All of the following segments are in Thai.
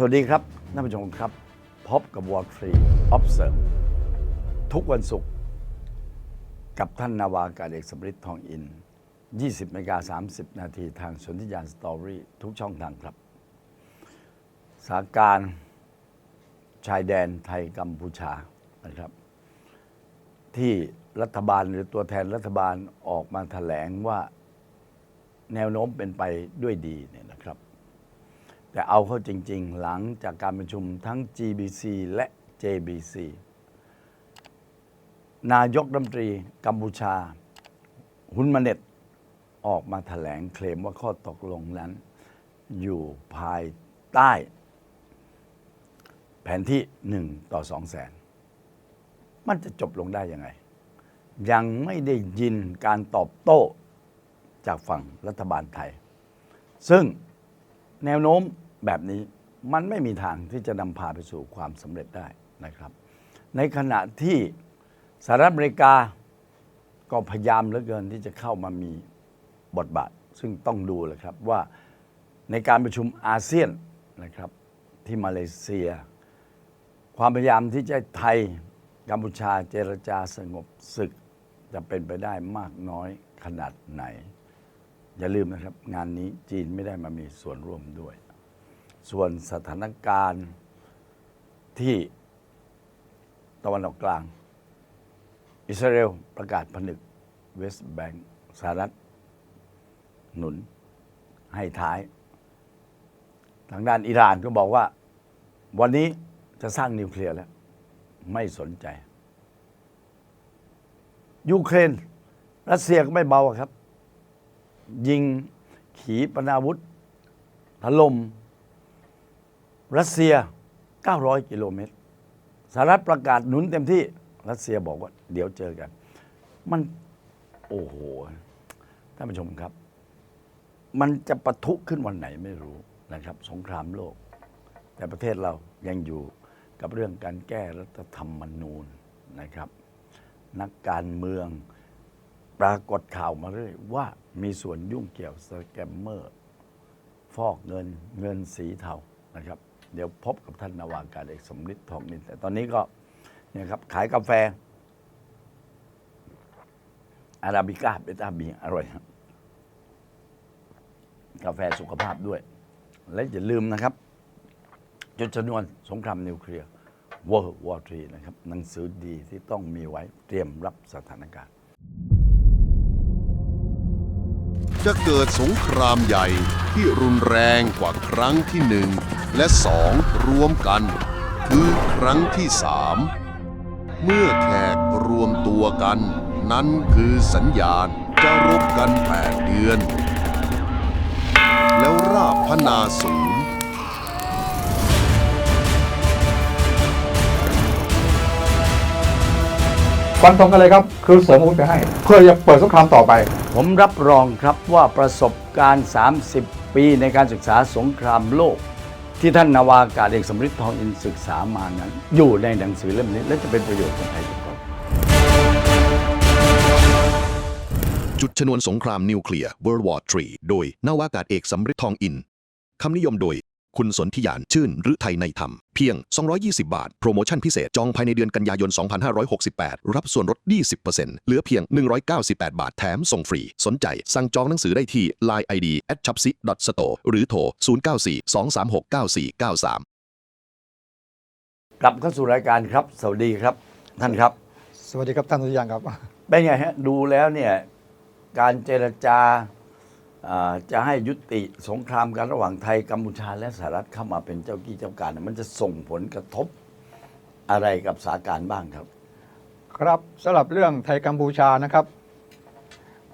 สวัสดีครับท่านผู้ชมครับ พบกับ Wall Street Observe ทุกวันศุกร์กับท่านนาวากาศเอกสมฤทธิ์ทองอิน 20นาฬิกา30 นาทีทางสนธิยานสตอรี่ทุกช่องทางครับ สาการชายแดนไทยกัมพูชานะครับ ที่รัฐบาลหรือตัวแทนรัฐบาลออกมาแถลงว่าแนวโน้มเป็นไปด้วยดีเนี่ย แต่เอาเข้าจริง ๆ หลังจากการประชุมทั้ง GBC และ JBC นายกรัฐมนตรีกัมพูชาฮุนมาเน็ตออกมาแถลงเคลมว่าข้อตกลงนั้น อยู่ภายใต้ แผนที่ 1 ต่อ 2 แสน มันจะจบลงได้ยังไง ยังไม่ได้ยินการตอบโต้จากฝั่งรัฐบาลไทย ซึ่งแนวโน้ม แบบนี้มันไม่มีทางที่จะนำพาไปสู่ความสำเร็จได้นะครับ ในขณะที่สหรัฐอเมริกาก็พยายามเหลือเกินที่จะเข้ามามีบทบาท ซึ่งต้องดูเลยครับว่าในการประชุมอาเซียนนะครับที่มาเลเซีย ความพยายามที่จะไทยกัมพูชาเจรจาสงบศึกจะเป็นไปได้มากน้อยขนาดไหน อย่าลืมนะครับ งานนี้จีนไม่ได้มามีส่วนร่วมด้วย ส่วนสถานการณ์ที่ตะวันออกกลาง อิสราเอลประกาศผนึกเวสต์แบงก์สหรัฐ หนุนให้ท้าย ทางด้านอิหร่านก็บอกว่า วันนี้จะสร้างนิวเคลียร์แล้ว ไม่สนใจ ยูเครน รัสเซียก็ไม่เบาครับ ยิงขีปนาวุธถล่ม รัสเซีย 900 กิโลเมตรสหรัฐประกาศหนุนเต็มที่รัสเซียบอกว่า เดี๋ยวเจอกัน มันโอ้โหท่านผู้ชมครับ มันจะปะทุขึ้นวันไหนไม่รู้นะครับ สงครามโลก แต่ประเทศเรายังอยู่กับเรื่องการแก้รัฐธรรมนูญนะครับ นักการเมืองปรากฏข่าวมาเรื่อยว่ามีส่วนยุ่งเกี่ยวสแกมเมอร์ ฟอกเงินเงินสีเทานะครับ เดี๋ยวพบกับท่านนาวากาศเอกสมฤทธิ์ทองนินแต่ตอนนี้ก็เนี่ยครับขายกาแฟ อาราบิก้าเบต้าบีอร่อยครับกาแฟสุขภาพด้วย และอย่าลืมนะครับจดชนวนสงครามนิวเคลียร์ World War III นะครับ หนังสือดีที่ต้องมีไว้เตรียมรับสถานการณ์ จะเกิดสงครามใหญ่ที่รุนแรงกว่าครั้งที่หนึ่งและสองรวมกัน คือครั้งที่สามเมื่อแขกรวมตัวกัน นั้นคือสัญญาณจะรบกันแปดเดือน แล้วราบพนาศูน ฟันธงกันเลยครับ คือเสริมอาวุธไปให้ เพื่อจะเปิดสงครามต่อไป ผมรับรองครับว่าประสบการณ์ 30 ปีในการศึกษาสงครามโลก ที่ท่านนาวากาศเอกสมฤทธิ์ทองอินศึกษามานั้น อยู่ในหนังสือเล่มนี้ และจะเป็นประโยชน์กับไทยทุกคนจุดชนวนสงครามนิวเคลียร์ World War III โดยนาวากาศเอกสำริดทองอินคำนิยมโดย คุณสนธิยานชื่นหรือไทยในธรรม เพียง 220 บาท โปรโมชั่นพิเศษ จองภายในเดือนกันยายน 2568 รับส่วนลด 20%เหลือเพียง 198 บาทแถมส่งฟรี สนใจ สั่งจองหนังสือได้ที่ Line ID at c h a p s i store หรือโทร 094 236 9493 กลับเข้าสู่รายการครับ สวัสดีครับ ท่านครับ สวัสดีครับท่านสุริยังครับ เป็นไงฮะ ดูแล้วเนี่ย การเจรจาอ่า จะให้ยุติสงครามกันระหว่างไทยกัมพูชาและสหรัฐเข้ามาเป็นเจ้ากี้เจ้าการ มันจะส่งผลกระทบอะไรกับสถานการณ์บ้างครับ ครับสำหรับเรื่องไทยกัมพูชานะครับ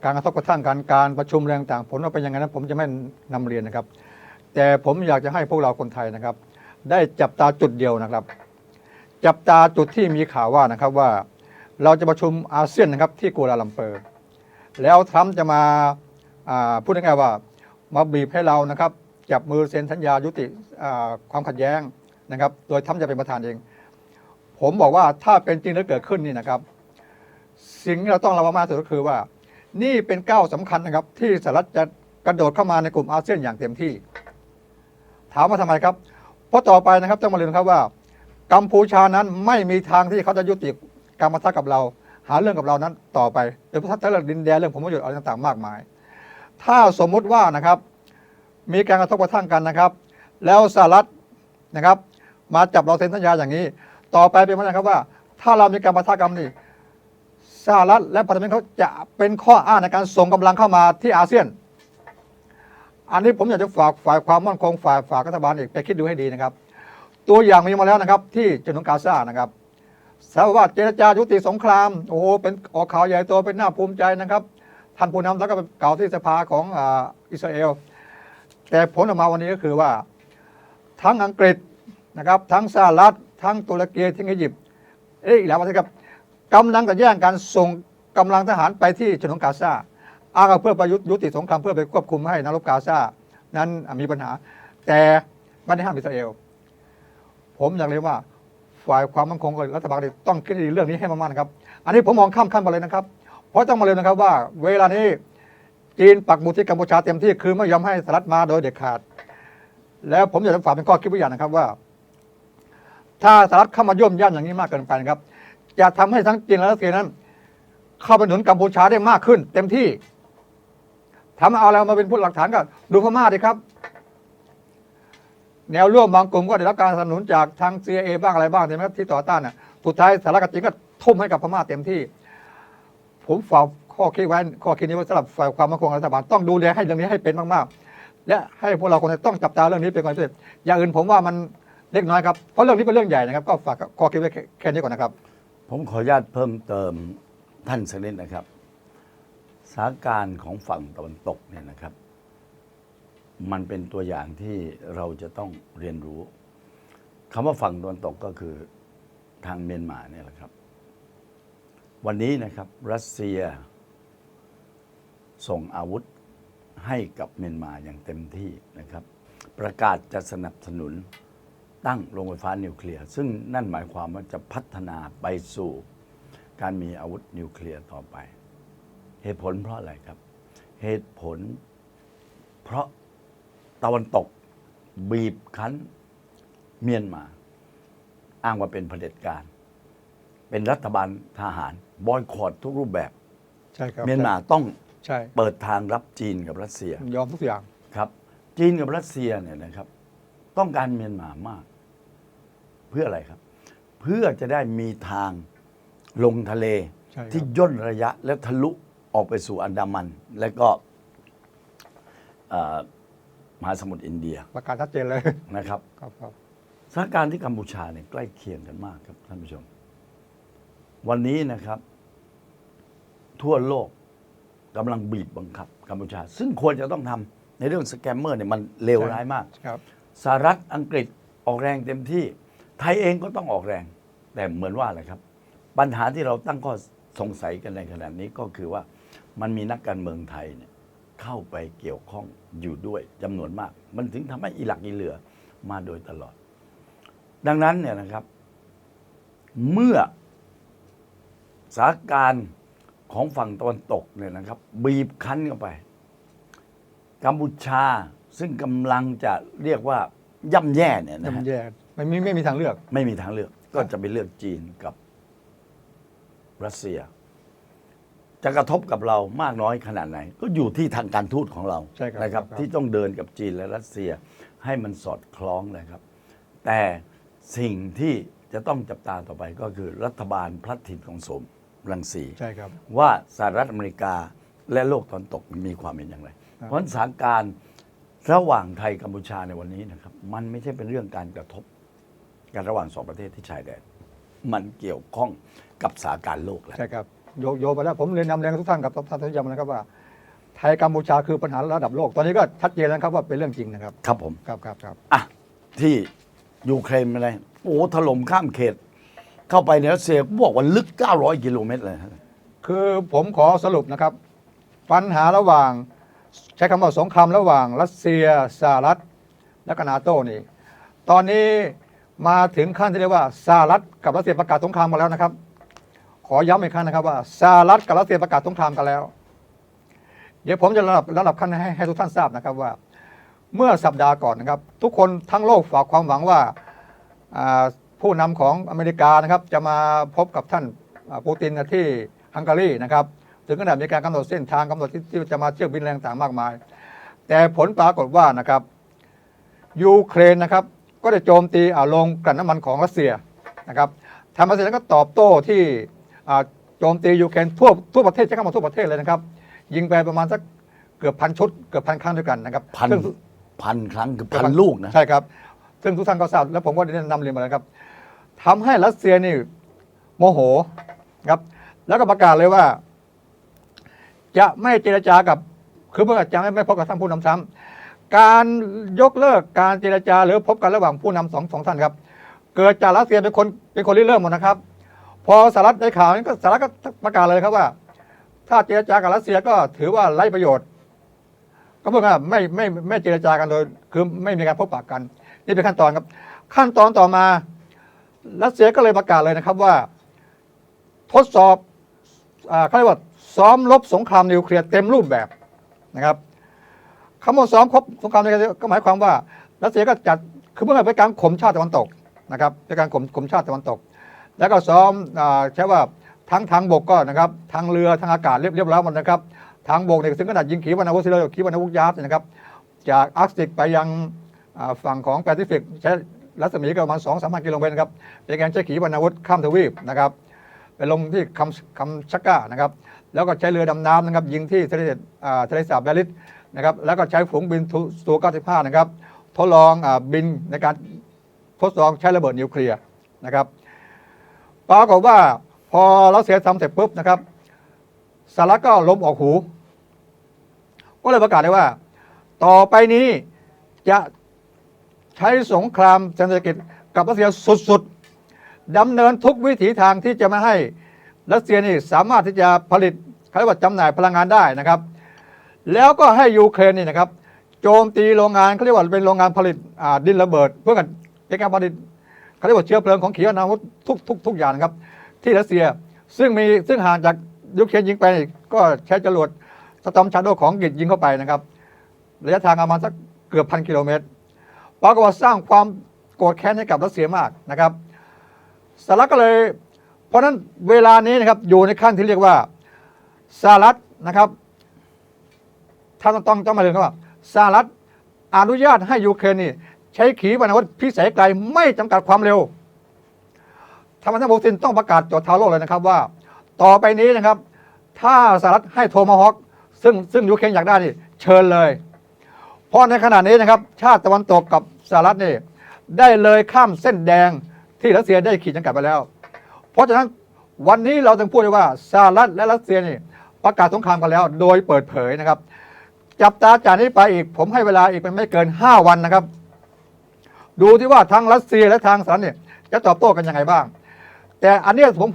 การกระทบกระทั่งการการประชุมแรงต่างผลว่าเป็นยังไงนั้นผมจะไม่นำเรียนนะครับ แต่ผมอยากจะให้พวกเราคนไทยนะครับ ได้จับตาจุดเดียวนะครับ จับตาจุดที่มีข่าวว่านะครับว่า เราจะประชุมอาเซียนนะครับที่กัวลาลัมเปอร์ แล้วทรัมป์จะมา พูดง่ายๆว่ามาบีบให้เรานะครับจับมือเซ็นสัญญายุติความขัดแย้งนะครับ โดยทรัมป์จะเป็นประธานเอง ผมบอกว่าถ้าเป็นจริงแล้วเกิดขึ้นนี่นะครับ สิ่งที่เราต้องระวังมากที่สุดก็คือว่า นี่เป็นก้าวสำคัญนะครับ ที่สหรัฐจะกระโดดเข้ามาในกลุ่มอาเซียนอย่างเต็มที่ ถามว่าทำไมครับ เพราะต่อไปนะครับต้องมาเรียนครับว่า กัมพูชานั้นไม่มีทางที่เขาจะยุติการมาทักกับเรา หาเรื่องกับเรานั้นต่อไปโดยเฉพาะเรื่องดินแดนเรื่องผลประโยชน์อะไรต่างๆมากมาย ถ้าสมมุติว่านะครับ มีการกระทบกระทั่งกันนะครับ แล้วสหรัฐนะครับ มาจับเราเซ็นสัญญาอย่างนี้ ต่อไปเป็นไปได้ครับว่า ถ้าเรามีการปะทะกันนี่สหรัฐและพันธมิตรเขาจะเป็นข้ออ้างในการส่งกำลังเข้ามาที่อาเซียน อันนี้ผมอยากจะฝากฝ่ายความมั่นคงฝ่ายฝากรัฐบาลอีกไปคิดดูให้ดีนะครับ ตัวอย่างมีมาแล้วนะครับ ที่ฉนวนกาซานะครับสารวัตรเจรจายุติสงคราม โอ้โหเป็นออกข่าวใหญ่โตเป็นหน้าภูมิใจนะครับ ท่านผู้นำแล้วก็ไปกล่าที่สภาของอิสราเอล แต่ผลออกมาวันนี้ก็คือว่า ทั้งอังกฤษนะครับ ทั้งสหรัฐ ทั้งตุรกีทั้งอียิปต์เอ้ยอีกหลายประครับกำลังจะแย่งกันส่งกำลังทหารไปที่ฉนวนกาซาอ้างเพื่อประยุทธ์ยุติสงครามเพื่อไปควบคุมให้นรกกาซานั้นมีปัญหา แต่ไม่ได้ห้ามอิสราเอล ผมอยากเรียนว่าฝ่ายความมั่นคงกับรัฐบาลต้องคิดเรื่องนี้ให้มากๆนะครับ อันนี้ผมมองข้ามขั้นไปเลยนะครับ เพราะต้องมาเรียนะครับว่า เวลานี้จีนปักหมุดที่กัมพูชาเต็มที่คือไม่ยอมให้สหรัฐมาโดยเด็ดขาด แล้วผมอยากจะฝากเป็นข้อคิดไว้อย่างนะครับว่า ถ้าสหรัฐเข้ามาย่วมย่ำอย่างนี้มากเกินไปนะครับ จะทำให้ทั้งจีนและรัสเซียนั้น เข้าไปหนุนกัมพูชาได้มากขึ้น เต็มที่ทำเอาแล้วมาเป็นผู้หลักฐานก็ดูพม่าดิครับ แนวร่วมบางกลุ่มก็ได้รับการสนับสนุนจากทาง CIA บ้างอะไรบ้างใช่ไหมครับที่ต่อต้านน่ะสุดท้ายสหรัฐกับจีนก็ทุ่มให้กับพม่าเต็มที่ ผมฝากข้อคิดไว้ข้อคิดนี้ไว้สำหรับฝ่ายความมั่นคงรัฐบาลต้องดูแลให้เรื่องนี้ให้เป็นมากๆ และให้พวกเราคนไทยต้องจับตาเรื่องนี้เป็นก่อนพิเศษอย่างอื่นผมว่ามันเล็กน้อยครับเพราะเรื่องนี้เป็นเรื่องใหญ่นะครับก็ฝากข้อคิดไว้แค่แค่นี้ก่อนนะครับ ผมขออนุญาตเพิ่มเติมท่านสักนิดนะครับสถานการณ์ของฝั่งตะวันตกเนี่ยนะครับ มันเป็นตัวอย่างที่เราจะต้องเรียนรู้คำว่าฝั่งตะวันตกก็คือทางเมียนมาเนี่ยแหละครับ วันนี้นะครับรัสเซีย ส่งอาวุธให้กับเมียนมาอย่างเต็มที่นะครับ ประกาศจะสนับสนุนตั้งโรงไฟฟ้านิวเคลียร์ ซึ่งนั่นหมายความว่าจะพัฒนาไปสู่ การมีอาวุธนิวเคลียร์ต่อไป เหตุผลเพราะอะไรครับ เหตุผล เพราะตะวันตกบีบคั้นเมียนมา อ้างว่าเป็นเผด็จการ เป็นรัฐบาลทหารบอยคอรดทุกรูปแบบ ใช่ครับเมียนมาต้องใช่เปิดทางรับจีนกับรัสเซียยอมทุกอย่างครับ จีนกับรัสเซียเนี่ยนะครับ ต้องการเมียนมามาก เพื่ออะไรครับ เพื่อจะได้มีทางลงทะเลใช่ครับที่ย่นระยะและทะลุออกไปสู่อันดามัน และก็เอ่อมหาสมุทรอินเดียประกาศชัดเจนเลยนะครับ ครับครับ สถานการณ์ที่กัมพูชาเนี่ยใกล้เคียงกันมากครับท่านผู้ชม วันนี้นะครับ ทั่วโลกกำลังบีบบังคับกัมพูชา ซึ่งควรจะต้องทำในเรื่องสแกมเมอร์เนี่ยมันเลวร้ายมากครับสหรัฐอังกฤษออกแรงเต็มที่ ไทยเองก็ต้องออกแรง แต่เหมือนว่าอะไรครับ ปัญหาที่เราตั้งข้อสงสัยกันในขณะนี้ก็คือว่ามันมีนักการเมืองไทยเนี่ยเข้าไปเกี่ยวข้องอยู่ด้วยจำนวนมาก มันถึงทำให้อิหลักอีเหลือมาโดยตลอด ดังนั้นเนี่ยนะครับ เมื่อ สถานการณ์ของฝั่งตะวันตกเนี่ยนะครับ บีบคั้นเข้าไป กัมพูชาซึ่งกำลังจะเรียกว่าย่ำแย่เนี่ยนะย่ำฮะแย่ไม่มีไม่มีทางเลือก ไม่มีทางเลือกก็จะไปเลือกจีนกับรัสเซีย จะกระทบกับเรามากน้อยขนาดไหน ก็อยู่ที่ทางการทูตของเราใช่ครับนะครับ ครับ ที่ต้องเดินกับจีนและรัสเซียให้มันสอดคล้องนะครับ แต่สิ่งที่จะต้องจับตาต่อไปก็คือรัฐบาลพลัดถิ่นของสม รังสีใช่ครับว่าสหรัฐอเมริกาและโลกตะวันตกมีความเป็นอย่างไรครับเพราะฉะนั้นสถานการณ์ระหว่างไทยกัมพูชาในวันนี้นะครับ มันไม่ใช่เป็นเรื่องการกระทบกันระหว่างสองประเทศที่ชายแดนมันเกี่ยวข้องกับสถานการณ์โลกแล้วใช่ครับโยโยไปแล้วผมเรียนนำเรียนทุกท่านกับท่านทุกท่านนะครับว่า ไทยกัมพูชาคือปัญหาระดับโลก ตอนนี้ก็ชัดเจนแล้วครับว่าเป็นเรื่องจริงนะครับ ครับผมครับครับครับอะที่ยูเครนอะไรโอ้โหถล่มข้ามเขต เข้าไปในรัสเซียบอกว่าลึก 900 กิโลเมตรเลยคือผมขอสรุปนะครับ ปัญหาระหว่าง ใช้คำว่าสงครามระหว่างรัสเซียสหรัฐและกนาโต้นี่ ตอนนี้มาถึงขั้นที่เรียกว่าสหรัฐกับรัสเซียประกาศสงครามมาแล้วนะครับ ขอย้ำอีกครั้งนะครับว่าสหรัฐกับรัสเซียประกาศสงครามกันแล้ว เดี๋ยวผมจะระดับระดับขั้นให้ให้ทุกท่านทราบนะครับว่า เมื่อสัปดาห์ก่อนนะครับ ทุกคนทั้งโลกฝากความหวังว่า ผู้นำของอเมริกานะครับจะมาพบกับท่านอ่าปูตินที่ฮังการีนะครับถึงขนาดมีการกำหนดเส้นทางกำหนดที่ที่จะมาเที่ยวบินแรงต่างๆมากมาย แต่ผลปรากฏว่านะครับยูเครนนะครับก็ได้โจมตีอ่าโรงกลั่นน้ำมันของรัสเซียนะครับทางรัสเซียก็ตอบโต้ที่อ่าโจมตียูเครนทั่วทั่วประเทศใช้คำว่าทั่วประเทศเลยนะครับ ยิงไปประมาณสักเกือบพันชุดเกือบพันครั้งด้วยกันนะครับพันซึ่งพันครั้งคือพันลูกนะใช่ครับซึ่งทุกท่านก็ทราบแล้วผมก็ได้นำเรียนมาแล้วครับ ทำให้รัสเซียนี่โมโหครับ แล้วก็ประกาศเลยว่า จะไม่เจรจากับคือเมื่อจะไม่ไม่พบกับท่านผู้นำซ้ำการยกเลิกการเจรจาหรือพบกันระหว่างผู้นำสองสองท่านครับ เกิดจากรัสเซียเป็นคนเป็นคนริเริ่มหมดนะครับ พอสหรัฐได้ข่าวนี้ก็สหรัฐก็ประกาศเลยครับว่า ถ้าเจรจากับรัสเซียก็ถือว่าไร้ประโยชน์ ก็เพื่อว่าไม่ไม่ไม่ไม่เจรจากันโดยคือไม่มีการพบปะกัน นี่เป็นขั้นตอนครับ ขั้นตอนต่อมา รัสเซียก็เลยประกาศเลยนะครับว่า ทดสอบอเขาเรียกว่าซ้อมรบสงครามนิวเคลียร์เต็มรูปแบบนะครับคำว่าซ้อมครบสงครามนิวเคลียร์ก็หมายความว่ารัสเซียก็จัดคือเมื่อเป็นการข่มชาติตะวันตกนะครับเป็นการข่มข่มชาติตะวันตก แล้วก็ซ้อมอใช้ว่าทั้งทางบกก็นะครับทางเรือทางอากาศเรียบเรียบร้อยหมดนะครับ ทางบกเนี่ยถึงขนาดยิงขีปนาวุธซิลขีปนาวุธยาร์ดนะครับ จากอาร์กติกไปยังฝั่งของแปซิฟิกใช้ รัศมีก็ประมาณสองสามพันกิโลเมตรนะครับเป็นการใช้ขีปนาวุธข้ามทวีปนะครับไปลงที่คำคำชักก้านะครับ แล้วก็ใช้เรือดำน้ำนะครับ ยิงที่ทะเลทะเลสาบแบริสนะครับ แล้วก็ใช้ฝูงบินสู95 นะครับ ทดลองอบินในการทดลองใช้ระเบิดนิวเคลียร์นะครับปรากฏว่าพอรัสเซียทำเสร็จปุ๊บนะครับสหรัฐก็ล้มออกหู ก็เลยประกาศได้ว่า ต่อไปนี้จะ ใช้สงครามเศรษฐกิจกับรัสเซียสุดๆดำเนินทุกวิถีทางที่จะไม่ให้รัสเซียนี่สามารถที่จะผลิตเขาเรียกว่าจำหน่ายพลังงานได้นะครับ แล้วก็ให้ยูเครนนี่นะครับ โจมตีโรงงานเขาเรียกว่าเป็นโรงงานผลิตดินระเบิด เพื่อกันเป็นการผลิตเขาเรียกว่าเชื้อเพลิงของขีปนาวุธทุกทุกทุกอย่างครับ ที่รัสเซียซึ่งมีซึ่งห่างจากยูเครนยิงไปก็ใช้จรวดสตอมชาโดของกฤษยิงเข้าไปนะครับ ระยะทางประมาณสักเกือบพันกิโลเมตร ปรากฏว่าสร้างความโกรธแค้นให้กับรัสเซียมากนะครับสหรัฐก็เลย เพราะฉะนั้นเวลานี้นะครับอยู่ในขั้นที่เรียกว่าสหรัฐนะครับท่านต้องต้องมาเรียนครับว่าสหรัฐอนุญาตให้ยูเครนนี่ใช้ขีปนาวุธพิสัยไกลไม่จำกัดความเร็วทางประธานปูตินต้องประกาศจดทาวโลกเลยนะครับว่า ต่อไปนี้นะครับ ถ้าสหรัฐให้โทมาฮอคซึ่งซึ่งยูเครนอยากได้นี่เชิญเลย เพราะในขณะนี้นะครับ ชาติตะวันตกกับ สหรัฐนี่ได้เลยข้ามเส้นแดงที่รัสเซียได้ขีดจำกัดไปแล้ว เพราะฉะนั้นวันนี้เราจึงพูดได้ว่าสหรัฐและรัสเซียนี่ประกาศสงครามกันแล้ว โดยเปิดเผยนะครับ จับตาจากนี้ไปอีก ผมให้เวลาอีกเป็นไม่เกิน 5 วันนะครับ ดูที่ว่าทางรัสเซียและทางสหรัฐเนี่ยจะตอบโต้กันยังไงบ้าง แต่อันนี้ผม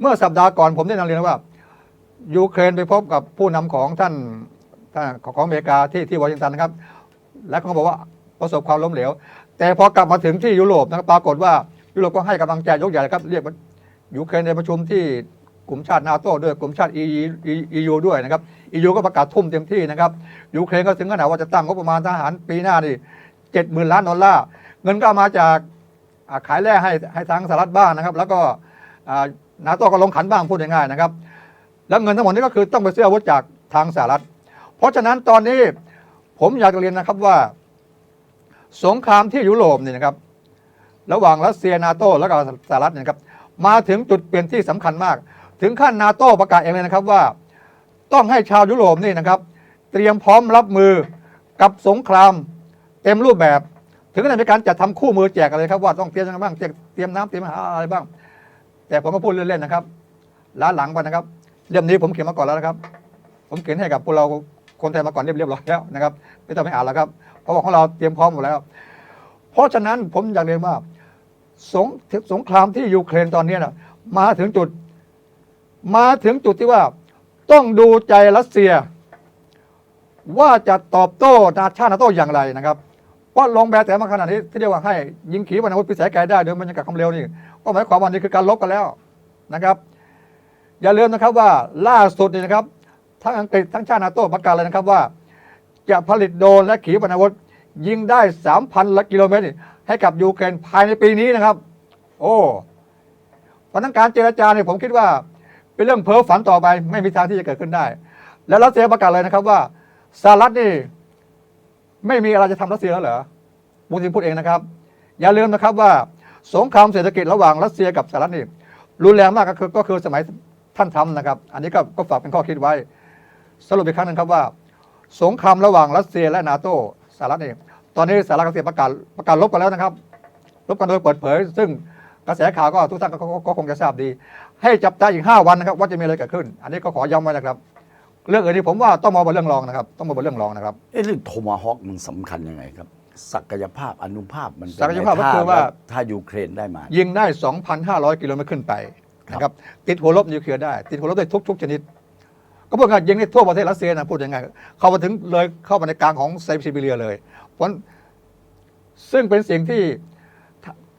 เมื่อสัปดาห์ก่อนผมได้นำเรียนว่ายูเครนไปพบกับผู้นำของท่านของอเมริกาที่ที่วอชิงตันนะครับ และเขาก็บอกว่า ประสบความล้มเหลว แต่พอกลับมาถึงที่ยุโรปนะครับปรากฏว่ายุโรปก็ให้กำลังใจยกใหญ่เลยครับเรียกว่ายูเครนในประชุมที่กลุ่มชาตินาโต้ด้วยกลุ่มชาติเอียูด้วยนะครับอียูก็ประกาศทุ่มเต็มที่นะครับยูเครนก็ถึงขนาดว่าจะตั้งงบประมาณทหารปีหน้านี่เจ็ดหมื่นล้านดอลลาร์เงินก็มาจากขายแร่ให้ให้ทางสหรัฐบ้างนะครับ แล้วก็นาโต้ก็ลงขันบ้างพูดง่ายๆนะครับ แล้วเงินทั้งหมดนี้ก็คือต้องไปซื้ออาวุธจากทางสหรัฐ เพราะฉะนั้นตอนนี้ผมอยากจะเรียนนะครับว่า สงครามที่ยุโรปเนี่ยนะครับ ระหว่างรัสเซียนาโต้แล้วก็สหรัฐเนี่ยครับ มาถึงจุดเปลี่ยนที่สำคัญมาก ถึงขั้นนาโต้ประกาศเองเลยนะครับว่า ต้องให้ชาวยุโรปนี่นะครับ เตรียมพร้อมรับมือกับสงครามเต็มรูปแบบ ถึงขนาดมีการจัดทำคู่มือแจกอะไรครับว่าต้องเตรียมยังไงบ้างเตรียมน้ำเตรียมอาหารอะไรบ้าง แต่ผมก็พูดเล่นๆนะครับล้าหลังไปนะครับเล่มนี้ผมเขียนมาก่อนแล้วนะครับ ผมเขียนให้กับพวกเราคนไทยมาก่อนเรียบร้อยแล้วนะครับไม่ต้องไปอ่านแล้วครับ เพราะว่าของเราเตรียมพร้อมหมดแล้ว เพราะฉะนั้นผมอยากเรียนว่าสงสงครามที่ยูเครนตอนนี้นะมาถึงจุด มาถึงจุดที่ว่า ต้องดูใจรัสเซีย ว่าจะตอบโต้นาชาตินาโต้อย่างไรนะครับเพราะลงแบแต่มาขนาดนี้ที่เรียกว่าให้ยิงขีปนาวุธพิสัยไกลได้โดยมันจะกัดความเร็วนี่ก็หมายความว่านี่คือการลบกันแล้วนะครับ อย่าลืมนะครับว่าล่าสุดนี่นะครับ ทั้งอังกฤษทั้งชาตินาโต้ประกาศเลยนะครับว่า จะผลิตโดรนและขีปนาวุธ ยิงได้ 3,000กิโลเมตร ให้กับยูเครนภายในปีนี้นะครับ โอ้พราะฉะนั้นการเจรจาเนี่ยผมคิดว่า เป็นเรื่องเพ้อฝันต่อไปไม่มีทางที่จะเกิดขึ้นได้ แล้วรัสเซียประกาศเลยนะครับว่าสหรัฐนี่ไม่มีอะไรจะทำรัสเซียแล้วเหรอปูตินพูดเองนะครับ อย่าลืมนะครับว่าสงครามเศรษฐกิจระหว่างรัสเซียกับสหรัฐนี่รุนแรงมากก็คือก็คือสมัยท่านทำนะครับ อันนี้ก็ก็ฝากเป็นข้อคิดไว้ สรุปอีกครั้งหนึ่งครับว่า สงครามระหว่างรัสเซียและนาโตสหรัฐเองตอนนี้สหรัฐกับรัสเซียประกาศประกาศลบกันแล้วนะครับลบกันโดยเปิดเผย ซึ่งกระแสข่าวก็ทุกท่านก็ก็ก็คงจะทราบดี ให้จับตาอีก 5 วันนะครับว่าจะมีอะไรเกิดขึ้น อันนี้ก็ขอย้ำไว้นะครับ เรื่องอื่นนี้ผมว่าต้องมองเป็นเรื่องรองนะครับ ต้องมองเป็นเรื่องรองนะครับเอ๊ะเรื่องโทมาฮอคมันสำคัญยังไงครับ ศักยภาพอนุภาพมันเป็นศักยภาพก็ไงคือว่าถ้ถ้ายูเครนได้มา ยิงได้ 2,500 กิโลเมตรขึ้นไปนะครับติดหัวลบนิวเคลียร์ได้ ติดหัวลบได้ทุกทุกชนิด ก็พูดง่ายยิงได้ทั่วประเทศรัสเซียนะพูดยังไงเข้ามาถึงเลยเข้ามาในกลางของไซบีเรียเลย เพราะซึ่งเป็นสิ่งที่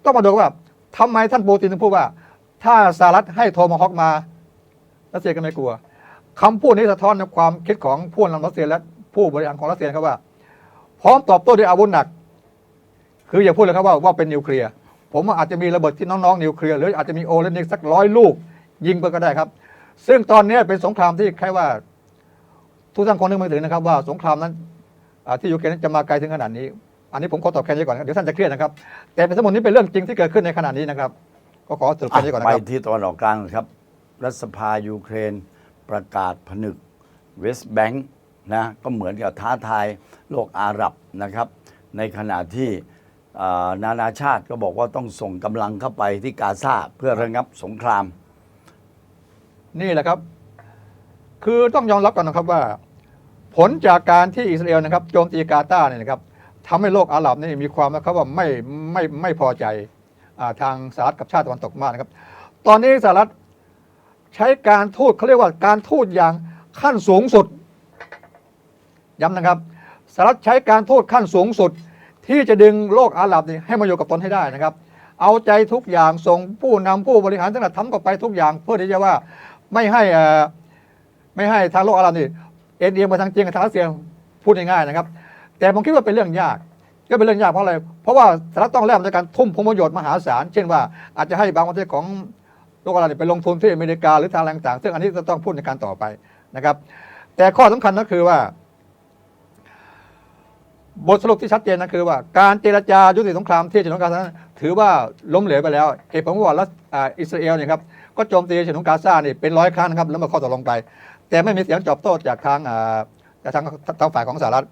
ต้องมาดูว่าทำไมท่านปูตินถึงพูดว่า ถ้าสหรัฐให้โทมาฮอกมารัสเซียก็ไม่กลัวคำพูดนี้สะท้อนในความคิดของผู้นำรัสเซียและผู้บริหารของรัสเซียครับว่า พร้อมตอบโต้ด้วยอาวุธหนัก คืออย่าพูดเลยครับว่าว่าเป็นนิวเคลียร์ผมว่าอาจจะมีระเบิดที่น้องๆนิวเคลียร์หรืออาจจะมีโอเลนิกสักร้อยลูกยิงไปก็ได้ครับ ซึ่งตอนนี้เป็นสงครามที่แค่ว่า ทุกท่านคงนึกไม่ถึงนะครับ ว่าสงครามนั้นที่ยูเครนนจะมาไกลถึงขนาดนี้ อันนี้ผมขอตอบแค่นี้ก่อน เดี๋ยวท่านจะเครียดนะครับ แต่เป็นสมุนนี้เป็นเรื่องจริงที่เกิดขึ้นในขณะนี้นะครับ ก็ขอสรุปแค่นี้ก่อนนะไปครับที่ตะวันออกกลางครับ รัฐสภายูเครนประกาศผนึกเวสต์แบงค์นะก็เหมือนกับท้าทายโลกอาหรับนะครับ ในขณะที่นานาชาติก็บอกว่าต้องส่งกำลังเข้าไปที่กาซาเพื่อระงับสงคราม นี่แหละครับ คือต้องยอมรับกันนะครับว่า ผลจากการที่อิสราเอลนะครับโจมตีกาตาร์เนี่ยนะครับทำให้โลกอาหรับนี่มีความนะครับว่าไม่ไม่ไม่พอใจอทางสหรัฐกับชาติตะวันตกมากนะครับ ตอนนี้สหรัฐใช้การทูตเขาเรียกว่าการทูตอย่างขั้นสูงสุดย้ำนะครับสหรัฐใช้การทูตขั้นสูงสุด ที่จะดึงโลกอาหรับนี่ให้มาอยู่กับตนให้ได้นะครับ เอาใจทุกอย่างส่งผู้นำผู้บริหารทั้งหลายทำกับไปทุกอย่าง เพื่อที่จะว่า ไม่ให้อ่ไม่ให้ทางโลกอาหรับนี่เอ็นเอียงไปทางจีนกับทางรัสเซียพูดง่ายๆนะครับ แต่ผมคิดว่าเป็นเรื่องยากก็เป็นเรื่องยากเพราะอะไร เพราะว่าสหรัฐต้องแลกมาด้วยการทุ่มผลประโยชน์มหาศาล เช่นว่าอาจจะให้บางประเทศของโลกอาหรับไปลงทุนที่อเมริกาหรือทางอะไรต่างๆซึ่งอันนี้จะต้องพูดในการต่อไปนะครับ แต่ข้อสำคัญก็คือว่า บทสรุปที่ชัดเจนนะคือว่า การเจรจายุติสงครามที่ฉนวนกาซานั้นถือว่าล้มเหลวไปแล้วเหตุผลว่ารัสอิสราเอลเนี่ยครับ ก็โจมตีฉนวนกาซานี่เป็นร้อยครั้งนะครับแล้วมาข้อตกลงไป แต่ไม่มีเสียงตอบโต้จากทางจากทางทางฝ่ายของสหรัฐ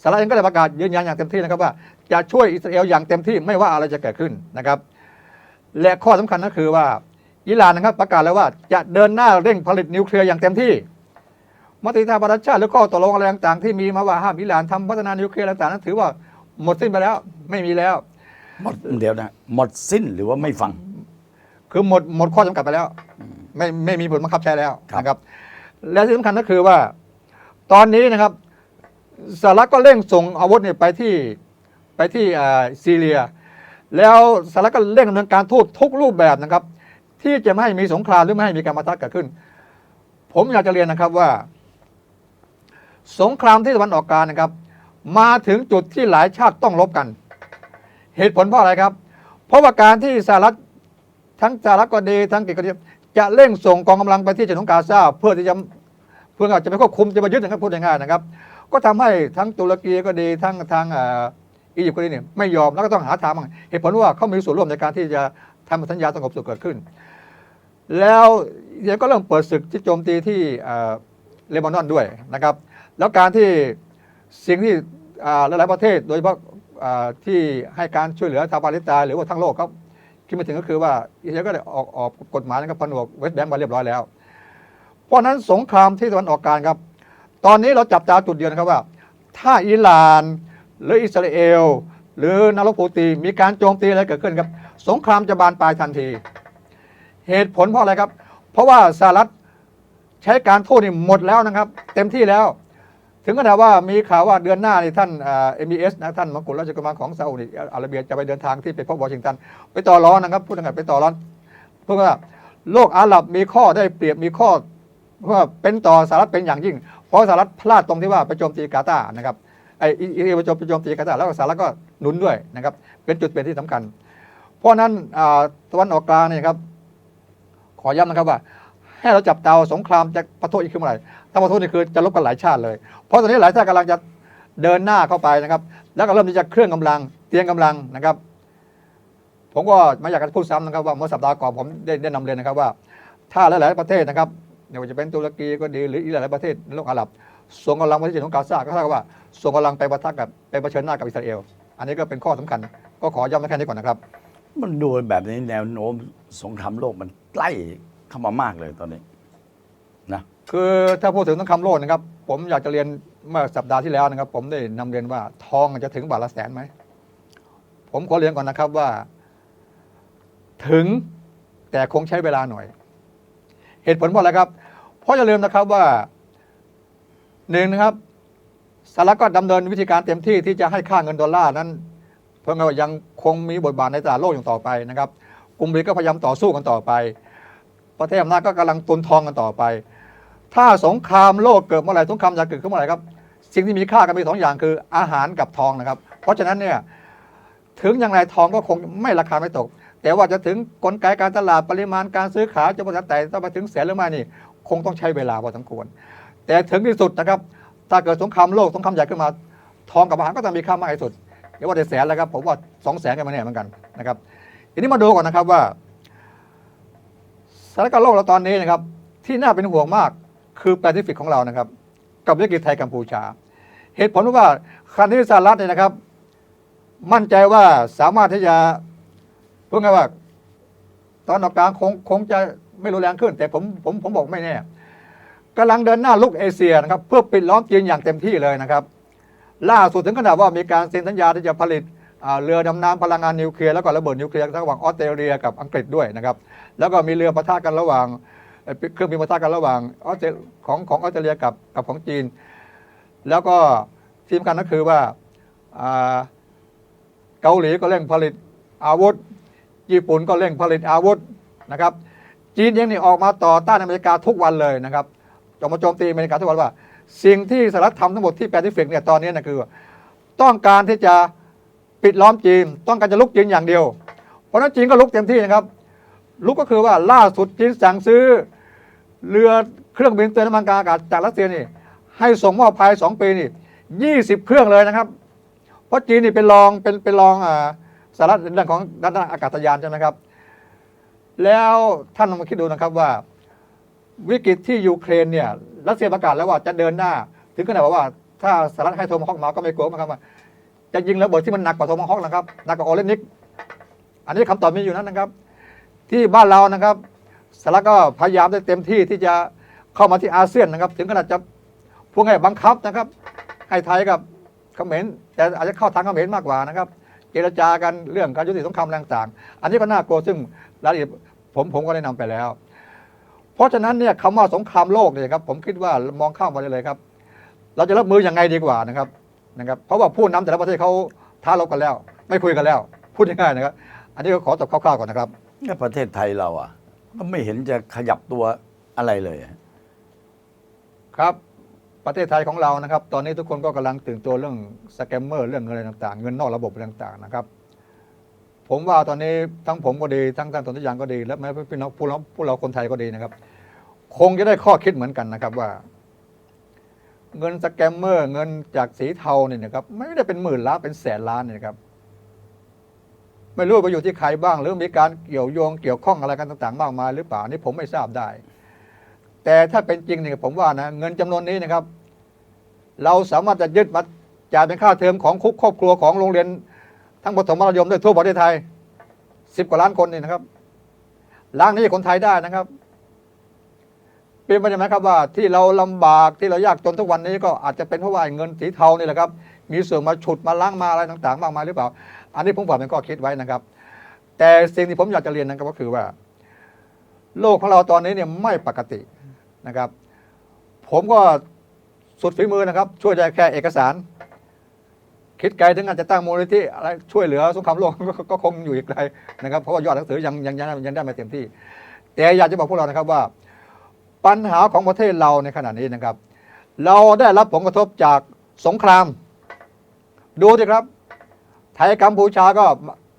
สหรัฐเองก็ได้ประกาศยืนยันอย่างเต็มที่นะครับว่าจะช่วยอิสราเอลอย่างเต็มที่ไม่ว่าอะไรจะเกิดขึ้นนะครับ และข้อสำคัญก็คือว่าอิหร่านนะครับประกาศแล้วว่าจะเดินหน้าเร่งผลิตนิวเคลียร์อย่างเต็มที่มติทางประชาชาติหรือข้อตกลงอะไรต่างๆที่มีมาว่าห้ามอิหร่านทำพัฒนานิวเคลียร์ต่างๆนั้นถือว่าหมดสิ้นไปแล้วไม่มีแล้ว หมดเดี๋ยวนะหมดสิ้นหรือว่าไม่ฟัง คือหมดหมดข้อจำกัดไปแล้ว ไม่ไม่มีผลบังคับใช้แล้วครับนะครับ และที่สำคัญก็คือว่า ตอนนี้นะครับสหรัฐก็เร่งส่งอาวุธเนี่ยไปที่ไปที่อ่าซีเรีย แล้วสหรัฐก็เร่งดำเนินการทูตทุกรูปแบบนะครับ ที่จะไม่ให้มีสงครามหรือไม่ให้มีการมาทักเกิดขึ้น ผมอยากจะเรียนนะครับว่า สงครามที่ตะวันออกกลางนะครับ มาถึงจุดที่หลายชาติต้องรบกัน เหตุผลเพราะอะไรครับ เพราะว่าการที่สหรัฐ ทั้งสหรัฐก็ดีทั้งอังกฤษก็ดีจะเร่งส่งกองกำลังไปที่ฉนวนกาซาเพื่อที่จะเพื่อจะไปควบคุมจะมายึดนะครับพูดง่ายๆนะครับ ก็ทำให้ทั้งตุรกีก็ดีทั้งทางอียิปต์ก็ดีเนี่ยไม่ยอมแล้วก็ต้องหาทางเหตุผลว่าเขามีส่วนร่วมในการที่จะทำสัญญาสงบสุขเกิดขึ้น แล้วเดี๋ยวก็เริ่มเปิดศึกที่โจมตีที่เอ่อเลบานอนด้วยนะครับ แล้วการที่สิ่งที่หลายๆประเทศ โดยเฉพาะที่ให้การช่วยเหลือชาวปาเลสไตน์หรือว่าทั้งโลกเขา คิดม่ถึงก็คือว่าอิสราเอลก็ได้ออกออกกฎหมายนะครับผนวกเวสต์แบงก์มาเรียบร้อยแล้ว เพราะนั้นสงครามที่ตะวันออกกลางครับ ตอนนี้เราจับตาจุดเดียวนะครับว่า ถ้าอิหร่านหรืออิสราเอล หรือนารกปูตีมีการโจมตีอะไรเกิดขึ้นครับ สงครามจะบานปลายทันที เหตุผลเพราะอะไรครับ เพราะว่าสหรัฐใช้การทูตนี่หมดแล้วนะครับ เต็มที่แล้ว ถึงขนาดว่ามีข่าวว่าเดือนหน้านี่ท่านเอ็มบีเอสนะท่านมกุฎราชกุมารของซาอุดิอาระเบียจะไปเดินทางที่ไปพบวอชิงตัน ไปต่อร้อนนะครับพูดง่ายไปต่อร้อนเพื่อว่าโลกอาหรับมีข้อได้เปรียบมีข้อว่าเป็นต่อสหรัฐเป็นอย่างยิ่ง เพราะสหรัฐพลาดตรงที่ว่าไปโจมตีกาตาร์นะครับไอ้อิอิรักไปโจมไปโจมตีกาตาร์แล้วสหรัฐก็หนุนด้วยนะครับเป็นจุดเปลี่ยนที่สำคัญ เพราะนั้นตะวันออกกลางนี่ครับขอย้ำนะครับว่า ให้เราจับตาสงครามจะปะทุอีกขึ้นเมื่อไหร่ ถ้าปะทุนี่คือจะลบกันหลายชาติเลย เพราะตอนนี้หลายชาติกำลังจะเดินหน้าเข้าไปนะครับ แล้วก็เริ่มที่จะเคลื่อนกำลังเตรียมกำลังนะครับ ผมก็ไม่อยากจะพูดซ้ำนะครับว่าเมื่อสัปดาห์ก่อนผมได้ได้นำเรียนนะครับว่า ถ้าหลายๆประเทศนะครับไม่ว่าจะเป็นตุรกีก็ดีหรืออีกหลายๆประเทศในโลกอาหรับส่งกำลังมาที่จุดของกาซาก็เท่ากับว่าส่งกำลังไปปะทะกับไปเผชิญหน้ากับอิสราเอล อันนี้ก็เป็นข้อสำคัญ ก็ขอย้ำแค่นี้ก่อนนะครับ มันดูแบบนี้แนวโน้มสงครามโลกมันใกล้เข้ามามากเลยตอนนี้นะ คือถ้าพูดถึงสงครามโลกนะครับ ผมอยากจะเรียนเมื่อสัปดาห์ที่แล้วนะครับ ผมได้นำเรียนว่าทองจะถึงบาทละแสนไหม ผมขอเรียนก่อนนะครับว่า ถึงแต่คงใช้เวลาหน่อย เหตุผลเพราะอะไรครับ เพราะอย่าลืมนะครับว่าหนึ่งนะครับสหรัฐก็ดำเนินวิธีการเต็มที่ที่จะให้ค่าเงินดอลลาร์นั้น เพื่อว่ายังคงมีบทบาทในตลาดโลกอย่างต่อไปนะครับ กลุ่มบริก็พยายามต่อสู้กันต่อไป ประเทศอำนาจก็กำลังตุนทองกันต่อไป ถ้าสงครามโลกเกิดเมื่อไหร่สงครามจะเกิดขึ้นเมื่อไหร่ครับ สิ่งที่มีค่ากันมีสองอย่างคืออาหารกับทองนะครับ เพราะฉะนั้นเนี่ยถึงอย่างไรทองก็คงไม่ราคาไม่ตก แต่ว่าจะถึงกลไกการตลาดปริมาณการซื้อขายจะบริษัทแต่ต้องไปถึงแสนหรือไม่นี่ คงต้องใช้เวลาพอสมควร แต่ถึงที่สุดนะครับ ถ้าเกิดสงครามโลกสงครามใหญ่ขึ้นมา ทองกับอาหารก็ต้องมีค่ามากที่สุดเดี๋ยวว่าแต่แสนแล้วครับผมว่าสองแสนกันมาเนี่ยเหมือนกันนะครับทีนี้มาดูก่อนนะครับว่าสถานการณ์โลกเราตอนนี้นะครับ ที่น่าเป็นห่วงมาก คือแปซิฟิกของเรานะครับ กับวิกฤตไทยกัมพูชา เหตุผลว่าครั้นี้สหรัฐเนี่ยนะครับ มั่นใจว่าสามารถที่จะพูดง่ายว่า ตอนออกกลางคงคงจะไม่รุนแรงขึ้น แต่ผมผมผมบอกไม่แน่กำลังเดินหน้าลุกเอเชียนะครับ เพื่อปิดล้อมจีนอย่างเต็มที่เลยนะครับ ล่าสุดถึงขนาดว่ามีการเซ็นสัญญาที่จะผลิตเรือดำน้ำพลังงานนิวเคลียร์แล้วก็ระเบิดนิวเคลียร์ระหว่างออสเตรเลียกับอังกฤษด้วยนะครับ แล้วก็มีเรือประทะกันระหว่าง เครื่องบินปะทะกันระหว่างออสเตรของของออสเตรเลียกับกับของจีน แล้วก็ที่สำคัญก็คือว่าเกาหลีก็เร่งผลิตอาวุธ ญี่ปุ่นก็เร่งผลิตอาวุธนะครับจีนเองนี่ออกมาต่อต้านอเมริกาทุกวันเลยนะครับจมาโจมตีอเมริกาทุกวันว่า สิ่งที่สหรัฐทำทั้งหมดที่แปซิฟิกเนี่ยตอนนี้นะคือ ต้องการที่จะปิดล้อมจีน ต้องการจะลุกจีนอย่างเดียว เพราะนั้นจีนก็ลุกเต็มที่นะครับ ลุกก็คือว่าล่าสุดจีนสั่งซื้อ เรือเครื่องบินเตือนน้ำมันกลางอากาศจากรัสเซียนี่ให้ส่งมอบภายสองปีนี่ยี่สิบเครื่องเลยนะครับ เพราะจีนนี่เป็นรองเป็นเป็นรองอ่าสหรัฐในเรื่องของด้านอากาศยานใช่ไหมครับ แล้วท่านลองมาคิดดูนะครับว่า วิกฤตที่ยูเครนเนี่ยรัสเซียประกาศแล้วว่าจะเดินหน้า ถึงขนาดว่าถ้าสหรัฐให้โทมฮอกมาก็ไม่กลัวนะครับว่าจะยิงระเบิดที่มันหนักกว่าโทมฮอกนะครับหนักกว่าโอเลนิก อันนี้คำตอบมีอยู่นั้นนะครับ ที่บ้านเรานะครับ สหรัฐก็พยายามได้เต็มที่ที่จะเข้ามาที่อาเซียนนะครับ ถึงขนาดจะพวกไงบังคับนะครับ ให้ไทยกับเขมรแต่อาจจะเข้าทางเขมรมากกว่านะครับ เจรจากันเรื่องการยุติสงครามต่างๆ อันนี้ก็น่ากลัวซึ่งรายละเอียดผมผมก็ได้นำไปแล้ว เพราะฉะนั้นเนี่ยคำว่าสงครามโลกเนี่ยครับผมคิดว่ามองข้ามไปเลยครับ เราจะรับมือยังไงดีกว่านะครับนะครับ เพราะว่าผู้นำแต่ละประเทศเขาท้ารบกันแล้ว ไม่คุยกันแล้ว พูดง่ายๆนะครับ อันนี้ก็ขอตอบคร่าวๆก่อนนะครับประเทศไทยเราอะ ก็ไม่เห็นจะขยับตัวอะไรเลยครับประเทศไทยของเรานะครับ ตอนนี้ทุกคนก็กำลังตื่นตัวเรื่องสแกมเมอร์เรื่องอะไรต่าง ๆ เงินนอกระบบอะไรต่าง ๆ นะครับ ผมว่าตอนนี้ทั้งผมก็ดีทั้งท่านตนทยานก็ดี และแม้พี่น้องผู้เราผู้เราคนไทยก็ดีนะครับ คงจะได้ข้อคิดเหมือนกันนะครับว่า เงินสแกมเมอร์ เงินจากสีเทาเนี่ยนะครับ ไม่ได้เป็นหมื่นล้านเป็นแสนล้านเนี่ยนะครับ ไม่รู้ว่าไปอยู่ที่ใครบ้าง หรือมีการเกี่ยวโยงเกี่ยวข้องอะไรกันต่างๆ มากมายหรือเปล่านี่ผมไม่ทราบได้ แต่ถ้าเป็นจริงเนี่ยผมว่านะเงินจำนวนนี้นะครับ เราสามารถจะยึดมาจ่ายเป็นค่าเทอมของคุกครอบครัวของโรงเรียน ทั้งประถมมัธยมด้วยทั่วประเทศไทยสิบกว่าล้านคนนี่นะครับล้างหนี้คนไทยได้นะครับ เป็นไปได้ไหมครับว่า ที่เราลำบากที่เรายากจนทุกวันนี้ก็อาจจะเป็นเพราะว่าเงินสีเทานี่แหละครับ มีส่วนมาฉุดมาล้างมาอะไรต่าง ๆ มากมายหรือเปล่า อันนี้ผมฝากเป็นข้อคิดไว้นะครับ แต่สิ่งที่ผมอยากจะเรียนนะครับก็คือว่า โลกของเราตอนนี้เนี่ยไม่ปกตินะครับ ผมก็สุดฝีมือนะครับ ช่วยได้แค่เอกสาร คิดไกลถึงอาจจะตั้งมูลนิธิอะไรช่วยเหลือสงครามโลกก็คงอยู่อีกไกลนะครับ เพราะว่ายอดหนังสือยังยังยังยังได้ไม่เต็มที่ แต่อยากจะบอกพวกเรานะครับว่า ปัญหาของประเทศเราในขณะนี้นะครับ เราได้รับผลกระทบจากสงคราม ดูสิครับ ไทยกัมพูชาก็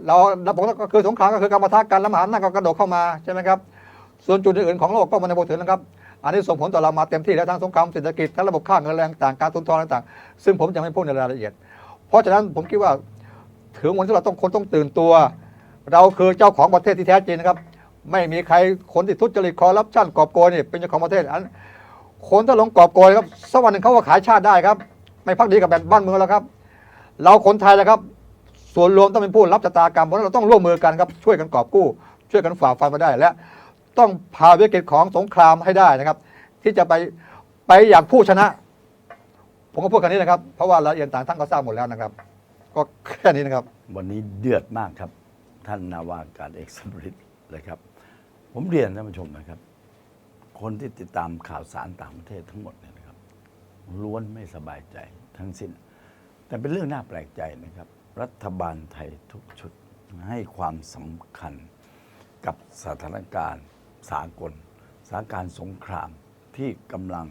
เราเราบอกก็คือสงครามก็คือการปะทะกันแล้วมหาอำนาจก็กระโดดเข้ามาใช่ไหมครับ ส่วนจุดอื่นของโลกก็ไมาในพูดถึงนะครับ อันนี้ส่งผลต่อเรามาเต็มที่แล้วทั้งสงครามเศรษฐกิจทั้งระบบค่าเงินแรงต่างการทุนทองต่างๆซึ่งผมจะไม่พูดในรายละเอียด เพราะฉะนั้นผมคิดว่าถึงวันที่เราต้องคนต้องตื่นตัว เราคือเจ้าของประเทศที่แท้จริงนะครับ ไม่มีใครคนที่ทุจริตคอร์รัปชันกอบโกยเนี่ยเป็นเจ้าของประเทศอันคนถ้าหลงกอบโกยครับสักวันหนึ่งเขาก็ขายชาติได้ครับ ไม่พักดีกับแบบบ้านเมืองแล้วครับ เราคนไทยนะครับ ส่วนรวมต้องเป็นผู้รับชะตากรรมเพราะเราต้องร่วมมือกันครับช่วยกันกอบกู้ ช่วยกันฝ่าฟันมาได้และ ต้องผ่าวิกฤตของสงครามให้ได้นะครับ ที่จะไปไปอย่างผู้ชนะ ผมก็พูดแค่นี้นะครับ เพราะว่ารายละเอียดต่างท่านก็ทราบหมดแล้วนะครับ ก็แค่นี้นะครับ วันนี้เดือดมากครับ ท่านนาวากาศเอกสมฤทธิ์เลยครับ ผมเรียนท่านผู้ชมนะครับ คนที่ติดตามข่าวสารต่างประเทศทั้งหมดเนี่ยนะครับล้วนไม่สบายใจทั้งสิ้น แต่เป็นเรื่องน่าแปลกใจนะครับ รัฐบาลไทยทุกชุดให้ความสำคัญกับสถานการณ์สากลสถานการณ์สงครามที่กำลัง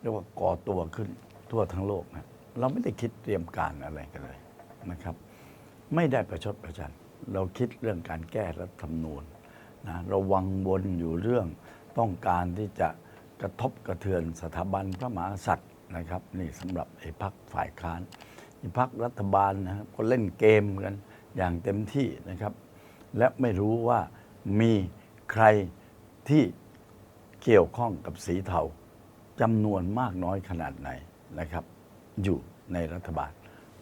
เรียกว่าก่อตัวขึ้นทั่วทั้งโลกนะเราไม่ได้คิดเตรียมการอะไรกันเลยนะครับ ไม่ได้ประชดประชันเราคิดเรื่องการแก้รัฐธรรมนูญนะเราวังวนอยู่เรื่องต้องการที่จะกระทบกระเทือนสถาบันพระมหากษัตริย์นะครับ นี่สำหรับไอ้พักฝ่ายค้าน พักรัฐบาลนะครับก็เล่นเกมกันอย่างเต็มที่นะครับ และไม่รู้ว่ามีใครที่เกี่ยวข้องกับสีเทาจำนวนมากน้อยขนาดไหนนะครับ อยู่ในรัฐบาล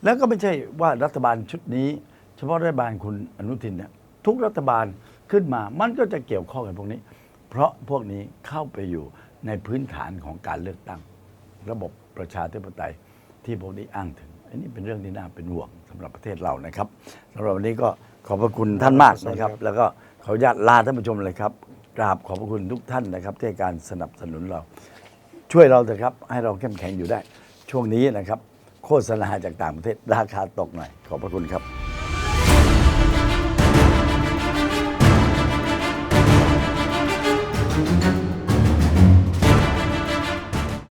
แล้วก็ไม่ใช่ว่ารัฐบาลชุดนี้ เฉพาะรัฐบาลคุณอนุทินเนี่ยทุกรัฐบาลขึ้นมามันก็จะเกี่ยวข้องกับพวกนี้ เพราะพวกนี้เข้าไปอยู่ในพื้นฐานของการเลือกตั้ง ระบบประชาธิปไตยที่พวกนี้อ้างถึง อันนี้เป็นเรื่องที่น่าเป็นห่วงสำหรับประเทศเรานะครับสำหรับวันนี้ก็ขอบพระคุณท่านมากนะครับ แล้วก็ขออนุญาตลาท่านผู้ชมเลยครับกราบขอบพระคุณทุกท่านนะครับที่ให้การสนับสนุนเรา ช่วยเราเถอะครับ ให้เราเข้มแข็งอยู่ได้ ช่วงนี้นะครับ โฆษณาจากต่างประเทศราคาตกหน่อย ขอบพระคุณครับ